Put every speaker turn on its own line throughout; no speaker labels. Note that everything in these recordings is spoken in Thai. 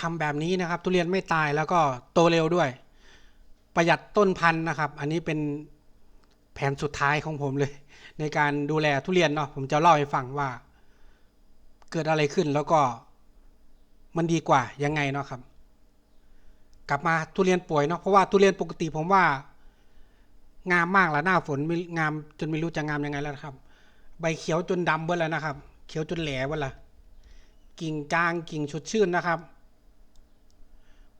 ทำแบบนี้นะครับ ทุเรียนไม่ตายแล้วก็โตเร็วด้วย ประหยัดต้นพันธุ์นะครับ อันนี้เป็นแผนสุดท้ายของผมเลย ในการดูแลทุเรียนเนาะผมจะเล่าให้ฟังว่า เกิดอะไรขึ้นแล้วก็มันดีกว่ายังไงเนาะครับ กลับมาทุเรียนป่วยเนาะเพราะว่าทุเรียนปกติผมว่างามมากแล้วหน้าฝนงามจนไม่รู้จะงามยังไงแล้วครับ ใบเขียวจนดำเบิดแล้วนะครับ เขียวจนแหลเบิดละกิ่งกลางกิ่งสดชื่นนะครับ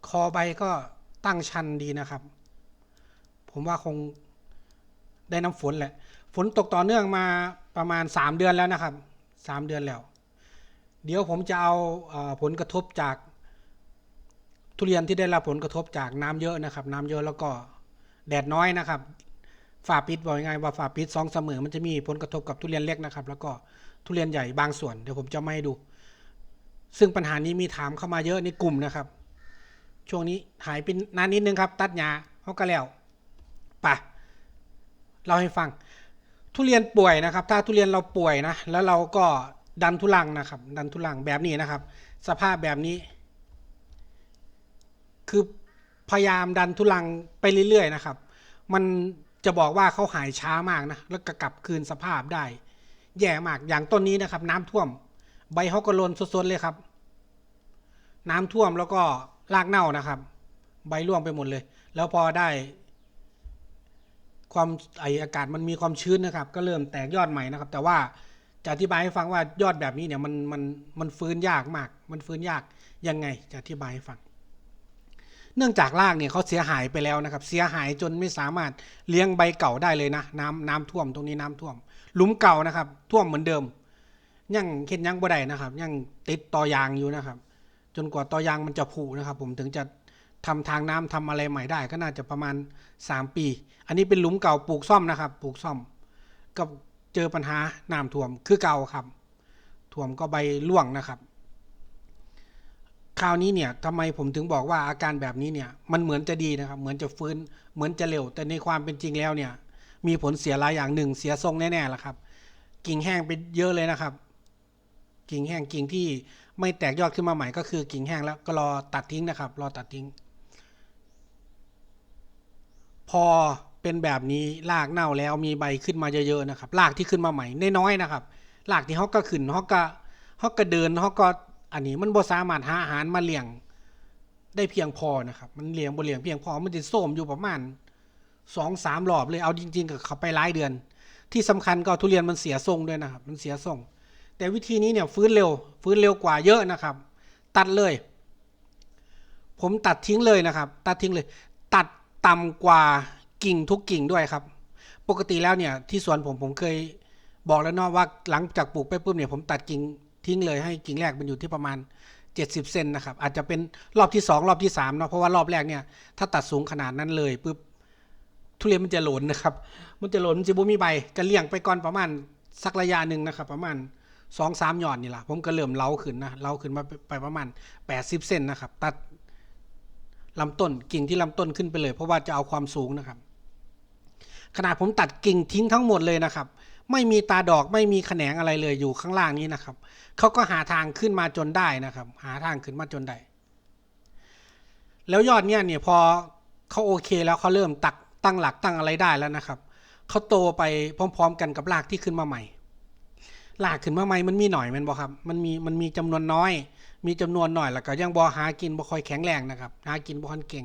คอใบก็ตั้งชันดีนะครับ ผมว่าคงได้น้ำฝนแหละ ฝนตกต่อเนื่องมาประมาณสามเดือนแล้วนะครับสามเดือนแล้ว เดี๋ยวผมจะเอาเออผลกระทบจากทุเรียนที่ได้รับผลกระทบจากน้ำเยอะนะครับ น้ำเยอะแล้วก็แดดน้อยนะครับฝ่าปิดบอกยังไงว่าฝ่าปิดสองเสมอมันจะมีผลกระทบกับทุเรียนเล็กนะครับ แล้วก็ทุเรียนใหญ่บางส่วนเดี๋ยวผมจะมาให้ดู ซึ่งปัญหานี้มีถามเข้ามาเยอะในกลุ่มนะครับ ช่วงนี้หายไปนนานนิดนึงครับ ตัดหญ้าเขาก็แล้วไปเราให้ฟัง ทุเรียนป่วยนะครับ ถ้าทุเรียนเราป่วยนะ แล้วเราก็ดันทุลังนะครับ ดันทุลังแบบนี้นะครับ สภาพแบบนี้ คือพยายามดันทุลังไปเรื่อยๆนะครับ มันจะบอกว่าเขาหายช้ามากนะ แล้วก็กลับคืนสภาพได้ แย่มาก อย่างต้นนี้นะครับ น้ำท่วม ใบเขาก็ลนสดๆเลยครับ น้ำท่วมแล้วก็ รากเน่านะครับ ใบร่วงไปหมดเลย แล้วพอได้ความไออากาศมันมีความชื้นนะครับ ก็เริ่มแตกยอดใหม่นะครับ แต่ว่าจะอธิบายให้ฟังว่ายอดแบบนี้เนี่ยมันมันมันฟื้นยากมาก มันฟื้นยากยังไงจะอธิบายให้ฟัง เนื่องจากรากเนี่ยเขาเสียหายไปแล้วนะครับ เสียหายจนไม่สามารถเลี้ยงใบเก่าได้เลยนะ น้ำน้ำท่วมตรงนี้น้ำท่วม หลุมเก่านะครับ ท่วมเหมือนเดิม ยังเข็ดยังบ่ได้นะครับ ยังติดต่อยางอยู่นะครับ จนกว่าต่อยางมันจะผุนะครับ ผมถึงจะทำทางน้ำทำอะไรใหม่ได้ก็น่าจะประมาณ 3 ปี อันนี้เป็นหลุมเก่าปลูกซ่อมนะครับ ปลูกซ่อมก็เจอปัญหาน้ำท่วมคือเก่าครับท่วมก็ใบร่วงนะครับคราวนี้เนี่ยทำไมผมถึงบอกว่าอาการแบบนี้เนี่ยมันเหมือนจะดีนะครับ เหมือนจะฟื้นเหมือนจะเร็ว แต่ในความเป็นจริงแล้วเนี่ย มีผลเสียหลายอย่างหนึ่งเสียทรงแน่ๆละครับ กิ่งแห้งไปเยอะเลยนะครับ กิ่งแห้งกิ่งที่ไม่แตกยอดขึ้นมาใหม่ก็คือกิ่งแห้งแล้วก็รอตัดทิ้งนะครับ รอตัดทิ้ง พอเป็นแบบนี้รากเน่าแล้วมีใบขึ้นมาเยอะๆนะครับรากที่ขึ้นมาใหม่น้อยๆนะครับรากที่เขาก็ขึ้นเขาก็เขาก็เดินเขาก็อันนี้มันบ่สามารถหาอาหารมาเลี้ยงได้เพียงพอนะครับมันเลี้ยงบ่เลี้ยงเพียงพอมันจะโทรมอยู่ประมาณสองสามรอบเลยเอาจริง ๆ กับเขาไปหลายเดือน ที่สำคัญก็ทุเรียนมันเสียทรงด้วยนะครับ มันเสียทรง แต่วิธีนี้เนี่ยฟื้นเร็ว ฟื้นเร็วกว่าเยอะนะครับ ตัดเลย ผมตัดทิ้งเลยนะครับ ตัดทิ้งเลย ตัดต่ำกว่ากิ่งทุกกิ่งด้วยครับ ปกติแล้วเนี่ยที่สวนผมผมเคยบอกแล้วเนาะว่าหลังจากปลูกไปปุ๊บเนี่ยผมตัดกิ่งทิ้งเลยให้กิ่งแรกมันอยู่ที่ประมาณ 70 เซนนะครับ อาจจะเป็นรอบที่สองรอบที่สามเนาะเพราะว่ารอบแรกเนี่ยถ้าตัดสูงขนาดนั้นเลยปุ๊บทุเรียนมันจะหล่นนะครับ มันจะหล่นมันจะบ่มีใบก็เลี้ยงไปก่อนประมาณสักระยะหนึ่งนะครับ ประมาณ สองสามหย่อนนี่แหละผมก็เริ่มเล้าขึ้นนะเล้าขึ้นมาไปประมาณ80เซนนะครับ ตัดลำต้นกิ่งที่ลำต้นขึ้นไปเลย เพราะว่าจะเอาความสูงนะครับ ขนาดผมตัดกิ่งทิ้งทั้งหมดเลยนะครับ ไม่มีตาดอกไม่มีแขนงอะไรเลยอยู่ข้างล่างนี้นะครับเขาก็หาทางขึ้นมาจนได้นะครับ หาทางขึ้นมาจนได้แล้วยอดเนี่ยเนี่ยพอเขาโอเคแล้วเขาเริ่มตักตั้งหลักตั้งอะไรได้แล้วนะครับเขาโตไปพร้อม ๆ กันกับรากที่ขึ้นมาใหม่ รากขึ้นมาใหม่มันมีหน่อยมันบอครับ มันมีมันมีจำนวนน้อย มีจำนวนหน่อยแล้วก็ยังบอหากินบ่ค่อยแข็งแรงนะครับ หากินบ่ค่อยเก่ง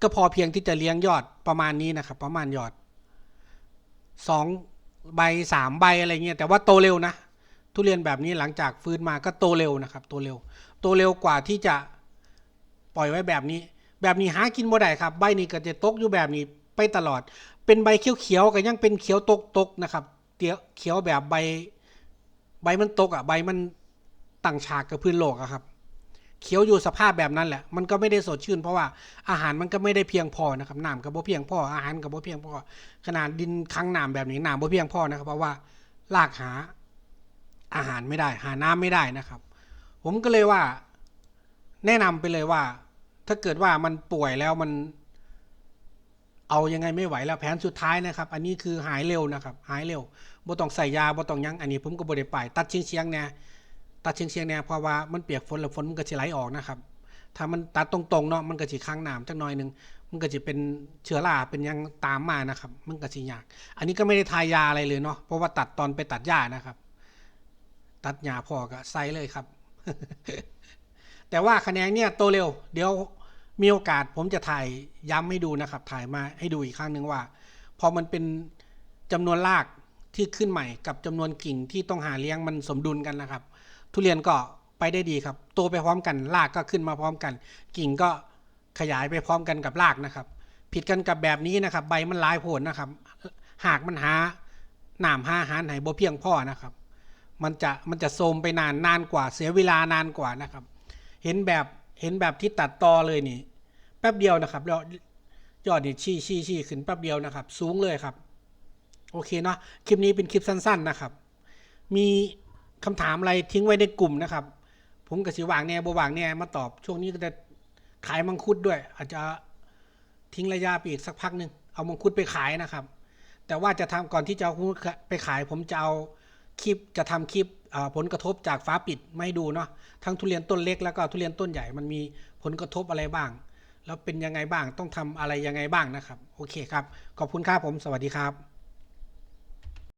ก็พอเพียงที่จะเลี้ยงยอดประมาณนี้นะครับ ประมาณยอดสองใบสามใบอะไรเงี้ยแต่ว่าโตเร็วนะ ทุเรียนแบบนี้หลังจากฟื้นมาก็โตเร็วนะครับ โตเร็ว โตเร็วกว่าที่จะปล่อยไว้แบบนี้ แบบนี้หากินบ่ได้ครับ ใบนี้ก็จะตกอยู่แบบนี้ไปตลอด เป็นใบเขียวๆก็ยังเป็นเขียวตกๆนะครับเตียวเขียวแบบใบ ใบมันตกอะใบมันตั้งฉากกับพื้นโลกอะครับ เขียวอยู่สภาพแบบนั้นแหละ มันก็ไม่ได้สดชื่น เพราะว่าอาหารมันก็ไม่ได้เพียงพอนะครับน้ำก็บ่เพียงพออาหารก็บ่เพียงพอขนาดดินค้างน้ำแบบนี้น้ำบ่เพียงพอนะครับ เพราะว่าลากหาอาหารไม่ได้ หาน้ำไม่ได้นะครับ ผมก็เลยว่าแนะนำไปเลยว่า ถ้าเกิดว่ามันป่วยแล้วมัน เอายังไงไม่ไหวแล้วแผนสุดท้ายนะครับ อันนี้คือหายเร็วนะครับหายเร็วบ่ต้องใส่ยาบ่ต้องยังอันนี้ผมก็บ่ได้ไปตัดเชียงเชียงแน่ตัดเชียงเชียงแน่เพราะว่ามันเปียกฝนแล้วฝนมันก็สิไหลออกนะครับ ถ้ามันตัดตรงๆเนาะมันก็สิค้างน้ำจักหน่อยนึงมันก็จะเป็นเชื้อราเป็นยังตามมานะครับ มันก็สิยาก อันนี้ก็ไม่ได้ทายาอะไรเลยเนาะเพราะว่าตัดตอนไปตัดหญ้านะครับ ตัดหญ้าพอก็ใส่เลยครับ แต่ว่าคะแนนเนี่ยโตเร็ว เดี๋ยว มีโอกาสผมจะถ่ายย้ำให้ดูนะครับ ถ่ายมาให้ดูอีกครั้งหนึ่งว่า พอมันเป็นจำนวนรากที่ขึ้นใหม่กับจำนวนกิ่งที่ต้องหาเลี้ยงมันสมดุลกันนะครับ ทุเรียนก็ไปได้ดีครับ โตไปพร้อมกันรากก็ขึ้นมาพร้อมกัน กิ่งก็ขยายไปพร้อมกันกับรากนะครับ ผิดกันกับแบบนี้นะครับ ใบมันลายโผลนะครับ หากมันหาหนามหาอาหารไหนบ่เพียงพ่อนะครับ มันจะมันจะโทมไปนานนานกว่าเสียเวลานานกว่านะครับ เห็นแบบ เห็นแบบที่ตัดต่อเลยนี่ แป๊บเดียวนะครับยอดยอดนี่ชี้ชี้ชี้ขึ้นแป๊บเดียวนะครับ สูงเลยครับ โอเคเนาะคลิปนี้เป็นคลิปสั้น ๆนะครับ มีคำถามอะไรทิ้งไว้ในกลุ่มนะครับ ผมกับสิวางแน่บวางแน่มาตอบ ช่วงนี้ก็จะขายมังคุดด้วย อาจจะทิ้งระยะไปอีกสักพักหนึ่งเอามังคุดไปขายนะครับ แต่ว่าจะทำก่อนที่จะเอาไปขาย ผมจะเอาคลิปจะทำคลิป ผลกระทบจากฟ้าปิดไม่ดูเนาะทั้งทุเรียนต้นเล็กแล้วก็ทุเรียนต้นใหญ่มันมีผลกระทบอะไรบ้าง แล้วเป็นยังไงบ้างต้องทำอะไรยังไงบ้างนะครับ โอเคครับ ขอบคุณครับผมสวัสดีครับ